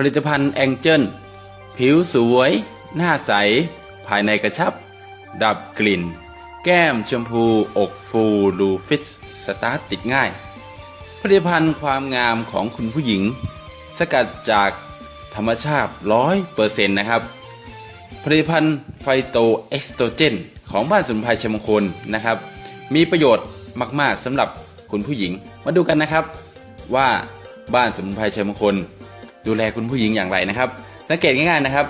ผลิตภัณฑ์แองเจิลผิวสวย หน้าใส ภายในกระชับ ดับกลิ่น แก้มชมพู อกฟูดูฟิตสตาร์ทติดง่าย ผลิตภัณฑ์ความงามของคุณผู้หญิง สกัดจากธรรมชาติร้อยเปอร์เซ็นต์นะครับ ผลิตภัณฑ์ไฟโตเอ็กโตรเจน ของบ้านสมุนไพรชมงคลนะครับ มีประโยชน์มาก ๆสำหรับคุณผู้หญิง มาดูกันนะครับว่าบ้านสมุนไพรชัยมงคล ดูแลคุณผู้หญิงอย่างไรนะครับ สังเกตง่ายๆนะครับ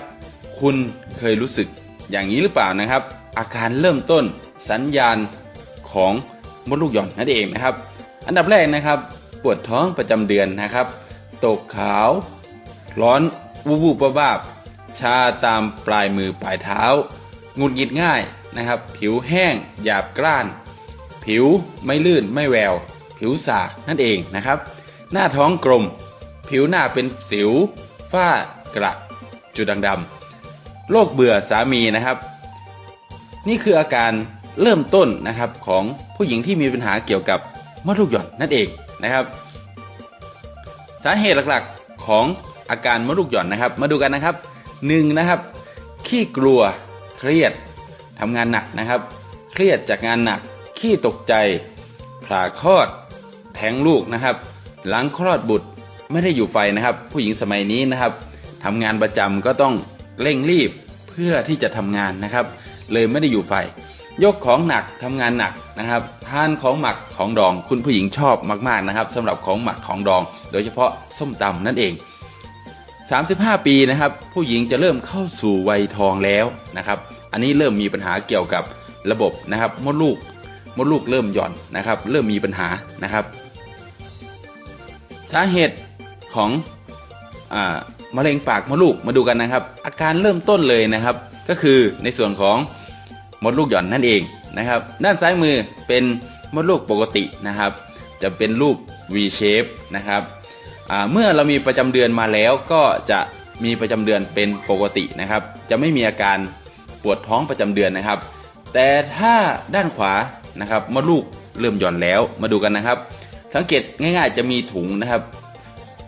คุณเคยรู้สึกอย่างนี้หรือเปล่านะครับ อาการเริ่มต้นสัญญาณของมดลูกหย่อนนั่นเองนะครับ อันดับแรกนะครับ ปวดท้องประจำเดือนนะครับ ตกขาว ร้อนวูบวูบวาบชาตามปลายมือปลายเท้าหงุดหงิดง่ายนะครับ ผิวแห้งหยาบกร้าน ผิวไม่ลื่นไม่แวว ผิวสากนั่นเองนะครับ หน้าท้องกลม ผิวหน้าเป็นสิว ฝ้ากระจุดด่างดำโรคเบื่อสามีนะครับ นี่คืออาการเริ่มต้นนะครับของผู้หญิงที่มีปัญหาเกี่ยวกับมดลูกหย่อนนั่นเองนะครับ สาเหตุหลักๆของอาการมดลูกหย่อนนะครับ มาดูกันนะครับหนึ่งนะครับขี้กลัวเครียดทำงานหนักนะครับ เครียดจากงานหนัก ขี้ตกใจผ่าคลอด แท้งลูกนะครับ หลังคลอดบุตร ไม่ได้อยู่ไฟนะครับ ผู้หญิงสมัยนี้นะครับทำงานประจำก็ต้องเร่งรีบเพื่อที่จะทำงานนะครับ เลยไม่ได้อยู่ไฟ ยกของหนักทำงานหนักนะครับทานของหมักของดองคุณผู้หญิงชอบมากๆนะครับสำหรับของหมักของดอง โดยเฉพาะส้มตำนั่นเอง 35 ปีนะครับ ผู้หญิงจะเริ่มเข้าสู่วัยทองแล้วนะครับ อันนี้เริ่มมีปัญหาเกี่ยวกับระบบนะครับมดลูกมดลูกเริ่มหย่อนนะครับ เริ่มมีปัญหานะครับ สาเหตุ ของอามะเร็งปากมดลูกมาดูกันนะครับ อาการเริ่มต้นเลยนะครับ ก็คือในส่วนของมดลูกหย่อนนั่นเองนะครับ ด้านซ้ายมือเป็นมดลูกปกตินะครับ จะเป็นรูป V shape นะครับเมื่อเรามีประจำเดือนมาแล้วก็จะมีประจำเดือนเป็นปกตินะครับ จะไม่มีอาการปวดท้องประจำเดือนนะครับ แต่ถ้าด้านขวานะครับมดลูกเริ่มหย่อนแล้วมาดูกันนะครับ สังเกตง่าย ๆ จะมีถุงนะครับ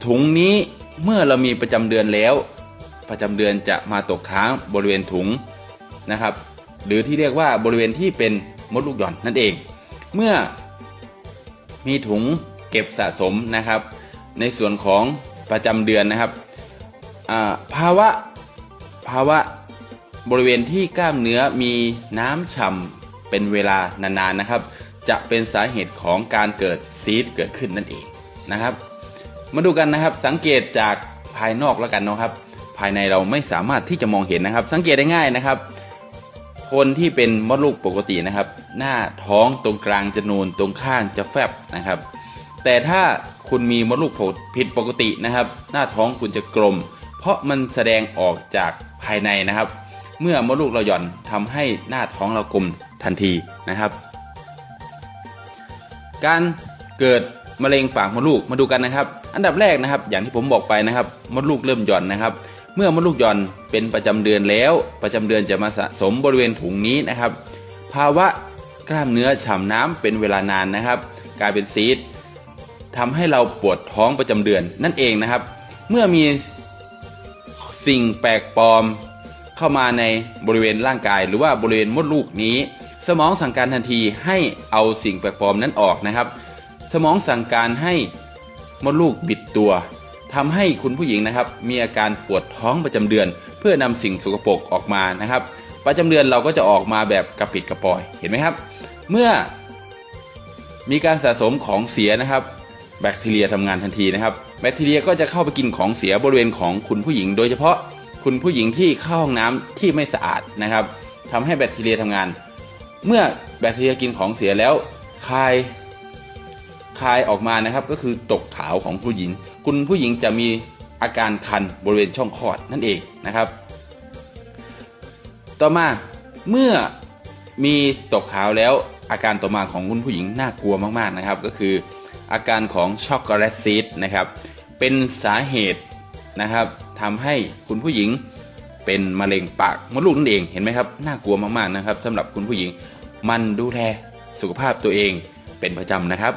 ถุงนี้เมื่อเรามีประจำเดือนแล้ว ประจำเดือนจะมาตกค้างบริเวณถุงนะครับ หรือที่เรียกว่าบริเวณที่เป็นมดลูกหย่อนนั่นเอง เมื่อมีถุงเก็บสะสมนะครับ ในส่วนของประจำเดือนนะครับภาวะภาวะบริเวณที่กล้ามเนื้อมีน้ำฉ่ำเป็นเวลานานๆนะครับ จะเป็นสาเหตุของการเกิดซีดเกิดขึ้นนั่นเองนะครับ มาดูกันนะครับ สังเกตจากภายนอกแล้วกันนะครับ ภายในเราไม่สามารถที่จะมองเห็นนะครับ สังเกตได้ง่ายนะครับ คนที่เป็นมดลูกปกตินะครับ หน้าท้องตรงกลางจะนูนตรงข้างจะแฟบนะครับ แต่ถ้าคุณมีมดลูกผิดปกตินะครับ หน้าท้องคุณจะกลม เพราะมันแสดงออกจากภายในนะครับ เมื่อมดลูกเราหย่อนทำให้หน้าท้องเรากลมทันทีนะครับ การเกิดมะเร็งปากมดลูกมาดูกันนะครับ อันดับแรกนะครับ อย่างที่ผมบอกไปนะครับมดลูกเริ่มหย่อนนะครับ เมื่อมดลูกหย่อนเป็นประจำเดือนแล้ว ประจำเดือนจะมาสะสมบริเวณถุงนี้นะครับ ภาวะกล้ามเนื้อฉ่ำน้ำเป็นเวลานานนะครับ กลายเป็นซีดทำให้เราปวดท้องประจำเดือนนั่นเองนะครับ เมื่อมีสิ่งแปลกปลอมเข้ามาในบริเวณร่างกาย หรือว่าบริเวณมดลูกนี้ สมองสั่งการทันทีให้เอาสิ่งแปลกปลอมนั้นออกนะครับ สมองสั่งการให้ มดลูกบิดตัวทำให้คุณผู้หญิงนะครับ มีอาการปวดท้องประจำเดือน เพื่อนำสิ่งสกปรกออกมานะครับ ประจำเดือนเราก็จะออกมาแบบกระปิดกระปอยเห็นไหมครับ เมื่อ มีการสะสมของเสียนะครับ แบคทีเรียทำงานทันทีนะครับ แบคทีเรียก็จะเข้าไปกินของเสียบริเวณของคุณผู้หญิง โดยเฉพาะคุณผู้หญิงที่เข้าห้องน้ำที่ไม่สะอาดนะครับทำให้แบคทีเรียทำงาน เมื่อแบคทีเรียกินของเสียแล้วคาย คายออกมานะครับ ก็คือตกขาวของผู้หญิง คุณผู้หญิงจะมีอาการคันบริเวณช่องคลอดนั่นเองนะครับ ต่อมาเมื่อมีตกขาวแล้วอาการต่อมาของคุณผู้หญิงน่ากลัวมากๆนะครับ ก็คืออาการของช็อกโกแลตซีดนะครับ เป็นสาเหตุนะครับทำให้คุณผู้หญิงเป็นมะเร็งปากมดลูกนั่นเองเห็นไหมครับน่ากลัวมากๆนะครับสำหรับคุณผู้หญิงมันดูแลสุขภาพตัวเองเป็นประจำนะครับ